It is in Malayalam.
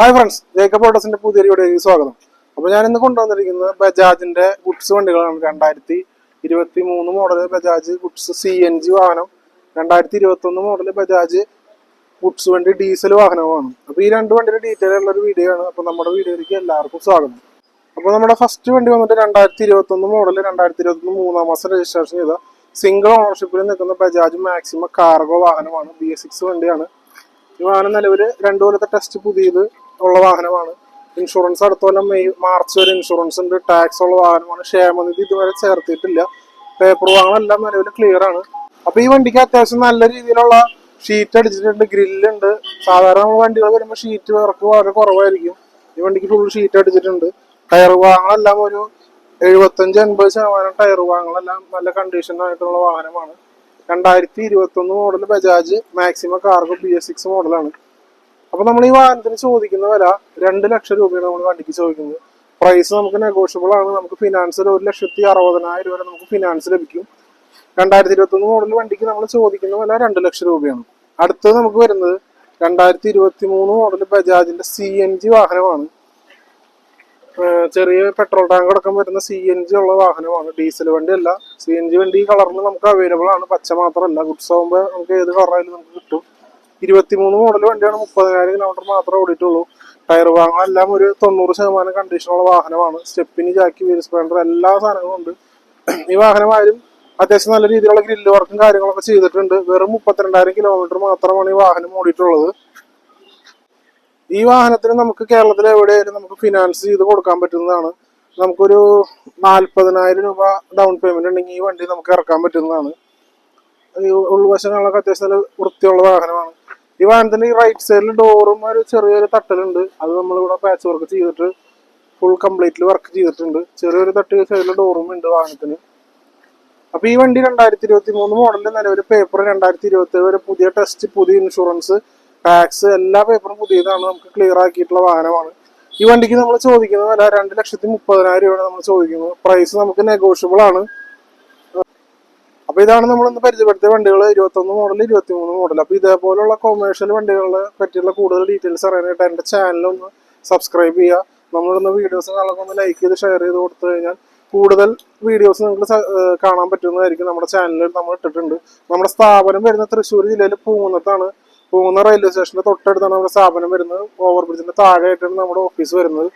ഹായ് ഫ്രണ്ട്സ് ജേക്കബ് ഓട്ടോസിന്റെ പുതിയ വീഡിയോയിലേക്ക് സ്വാഗതം. അപ്പോൾ ഞാൻ ഇന്ന് കൊണ്ടുവന്നിരിക്കുന്നത് ബജാജിന്റെ ഗുഡ്സ് വണ്ടികളാണ്. രണ്ടായിരത്തി ഇരുപത്തി മൂന്ന് model Bajaj goods C N G വാഹനം രണ്ടായിരത്തി ഇരുപത്തി ഒന്ന് മോഡൽ ബജാജ് ഗുഡ്സ് വണ്ടി ഡീസൽ വാഹനവുമാണ്. അപ്പോൾ ഈ രണ്ട് വണ്ടിയുടെ ഡീറ്റെയിൽ ഉള്ള ഒരു വീഡിയോ ആണ്. അപ്പോൾ നമ്മുടെ വീഡിയോയിലേക്ക് എല്ലാവർക്കും സ്വാഗതം. അപ്പോൾ നമ്മുടെ ഫസ്റ്റ് വണ്ടി വന്നിട്ട് രണ്ടായിരത്തി ഇരുപത്തി ഒന്ന് മോഡൽ രണ്ടായിരത്തി ഇരുപത്തി ഒന്ന് മൂന്നാം മാസം രജിസ്ട്രേഷൻ ചെയ്ത സിംഗിൾ ഓണർഷിപ്പിൽ നിൽക്കുന്ന ബജാജ് മാക്സിമം കാർഗോ വാഹനമാണ്. ബി എസ് സിക്സ് വണ്ടിയാണ്. ഈ വാഹനം നിലവിൽ രണ്ടു കൊല്ലത്തെ ടെസ്റ്റ് പുതിയത്. ഉള്ള വാഹനമാണ്. ഇൻഷുറൻസ് അടുത്ത മെയ് മാർച്ച് വരെ ഇൻഷുറൻസ് ഉണ്ട്. ടാക്സ് ഉള്ള വാഹനമാണ്. ക്ഷേമനിധി ഇതുവരെ ചേർത്തിട്ടില്ല. പേപ്പർ വാഹനമെല്ലാം നിലവിൽ ക്ലിയർ ആണ്. അപ്പൊ ഈ വണ്ടിക്ക് അത്യാവശ്യം നല്ല രീതിയിലുള്ള ഷീറ്റ് അടിച്ചിട്ടുണ്ട് ഗ്രില്ലുണ്ട് സാധാരണ വണ്ടികൾ വരുമ്പോൾ ഷീറ്റ് വർക്ക് വളരെ കുറവായിരിക്കും. ഈ വണ്ടിക്ക് ഫുൾ ഷീറ്റ് അടിച്ചിട്ടുണ്ട്. ടയർ വാഹനമെല്ലാം ഒരു എഴുപത്തഞ്ച് എൺപത് ശതമാനം ടയർ വാഹനങ്ങളെല്ലാം നല്ല കണ്ടീഷനായിട്ടുള്ള വാഹനമാണ്. രണ്ടായിരത്തി ഇരുപത്തി ഒന്ന് model Bajaj maximum cargo B S six മോഡലാണ് അപ്പൊ നമ്മൾ ഈ വാഹനത്തിന് ചോദിക്കുന്ന വില രണ്ട് ലക്ഷം രൂപയാണ് നമ്മൾ വണ്ടിക്ക് ചോദിക്കുന്നത്. പ്രൈസ് നമുക്ക് നെഗോഷ്യബിൾ ആണ്. നമുക്ക് ഫിനാൻസിൽ ഒരു ലക്ഷത്തി അറുപതിനായിരം രൂപ വരെ നമുക്ക് ഫിനാൻസ് ലഭിക്കും. രണ്ടായിരത്തി ഇരുപത്തി ഒന്ന് മോഡൽ വണ്ടിക്ക് നമ്മൾ ചോദിക്കുന്ന വില രണ്ട് ലക്ഷം രൂപയാണ്. അടുത്തത് നമുക്ക് വരുന്നത് രണ്ടായിരത്തി ഇരുപത്തി മൂന്ന് മോഡൽ ബജാജിന്റെ സി എൻ ജി വാഹനമാണ്. ചെറിയ പെട്രോൾ ടാങ്ക് അടക്കം വരുന്ന സി എൻ ജി ഉള്ള വാഹനമാണ്. ഡീസൽ വണ്ടി അല്ല സി എൻ ജി വണ്ടി ഈ കളറിൽ നമുക്ക് അവൈലബിൾ ആണ്. പച്ച മാത്രമല്ല. ഗുഡ്സ് ആകുമ്പോൾ നമുക്ക് ഏത് കളറായാലും നമുക്ക് കിട്ടും. ഇരുപത്തിമൂന്ന് മോഡൽ വണ്ടിയാണ് മുപ്പതിനായിരം കിലോമീറ്റർ മാത്രമേ ഓടിയിട്ടുള്ളൂ. ടയർ വാങ്ങാൻ എല്ലാം ഒരു തൊണ്ണൂറ് ശതമാനം കണ്ടീഷനുള്ള വാഹനമാണ്. സ്റ്റെപ്പിന് ജാക്കി വീൽ സ്പ്ലെൻഡർ എല്ലാ സാധനങ്ങളും ഉണ്ട്. ഈ വാഹനമായാലും അത്യാവശ്യം നല്ല രീതിയിലുള്ള ഗ്രില്ല് വർക്കും കാര്യങ്ങളൊക്കെ ചെയ്തിട്ടുണ്ട്. വെറും മുപ്പത്തിരണ്ടായിരം കിലോമീറ്റർ മാത്രമാണ് ഈ വാഹനം ഓടിയിട്ടുള്ളത്. ഈ വാഹനത്തിന് നമുക്ക് കേരളത്തിൽ എവിടെയായാലും നമുക്ക് ഫിനാൻസ് ചെയ്ത് കൊടുക്കാൻ പറ്റുന്നതാണ്. നമുക്കൊരു നാൽപ്പതിനായിരം രൂപ ഡൗൺ പേയ്മെന്റ് ഉണ്ടെങ്കിൽ ഈ വണ്ടി നമുക്ക് ഇറക്കാൻ പറ്റുന്നതാണ്. ഉൾവശങ്ങളൊക്കെ അത്യാവശ്യം നല്ല വൃത്തിയുള്ള വാഹനമാണ്. ഈ വാനത്തിന് ഈ റൈറ്റ് സൈഡിൽ ഡോറും ഒരു ചെറിയൊരു തട്ടലുണ്ട്. അത് നമ്മളിവിടെ പാച്ച് വർക്ക് ചെയ്തിട്ട് ഫുൾ കംപ്ലീറ്റ്ലി വർക്ക് ചെയ്തിട്ടുണ്ട്. ചെറിയൊരു തട്ട് സൈഡിൽ ഡോറും ഉണ്ട് വാഹനത്തിന്. അപ്പൊ ഈ വണ്ടി രണ്ടായിരത്തി ഇരുപത്തി മൂന്ന് മോഡലിൽ നിലവിൽ പേപ്പർ രണ്ടായിരത്തി ഇരുപത്തി വരെ പുതിയ ടെസ്റ്റ് പുതിയ ഇൻഷുറൻസ് ടാക്സ് എല്ലാ പേപ്പറും പുതിയതാണ്. നമുക്ക് ക്ലിയർ ആക്കിയിട്ടുള്ള വാഹനമാണ്. ഈ വണ്ടിക്ക് നമ്മൾ ചോദിക്കുന്ന വില രണ്ട് ലക്ഷത്തി മുപ്പതിനായിരം രൂപയാണ് നമ്മൾ ചോദിക്കുന്നത്. പ്രൈസ് നമുക്ക് നെഗോഷ്യബിൾ ആണ്. അപ്പൊ ഇതാണ് നമ്മൾ ഇന്ന് പരിചയപ്പെടുത്തിയ വണ്ടികൾ ഇരുപത്തൊന്ന് മോഡൽ ഇരുപത്തി മൂന്ന് മോഡൽ അപ്പൊ ഇതേപോലുള്ള കൊമേഴ്ഷ്യൽ വണ്ടികളെ പറ്റിയുള്ള കൂടുതൽ ഡീറ്റെയിൽസ് അറിയാനായിട്ട് എന്റെ ചാനലൊന്ന് സബ്സ്ക്രൈബ് ചെയ്യുക. നമ്മളിടുന്ന വീഡിയോസ് കാണുമ്പോൾ ഒന്ന് ലൈക്ക് ചെയ്ത് ഷെയർ ചെയ്ത് കൊടുത്തു കഴിഞ്ഞാൽ കൂടുതൽ വീഡിയോസ് നിങ്ങൾക്ക് കാണാൻ പറ്റുന്നതായിരിക്കും നമ്മുടെ ചാനലിൽ നമ്മൾ ഇട്ടിട്ടുണ്ട്. നമ്മുടെ സ്ഥാപനം വരുന്ന തൃശ്ശൂർ ജില്ലയിൽ പൂന്നത്താണ് പൂന്ന റെയിൽവേ സ്റ്റേഷന്റെ തൊട്ടടുത്താണ് നമ്മുടെ സ്ഥാപനം വരുന്നത്. ഓവർ ബ്രിഡ്ജിന്റെ താഴെയായിട്ടാണ് നമ്മുടെ ഓഫീസ് വരുന്നത്.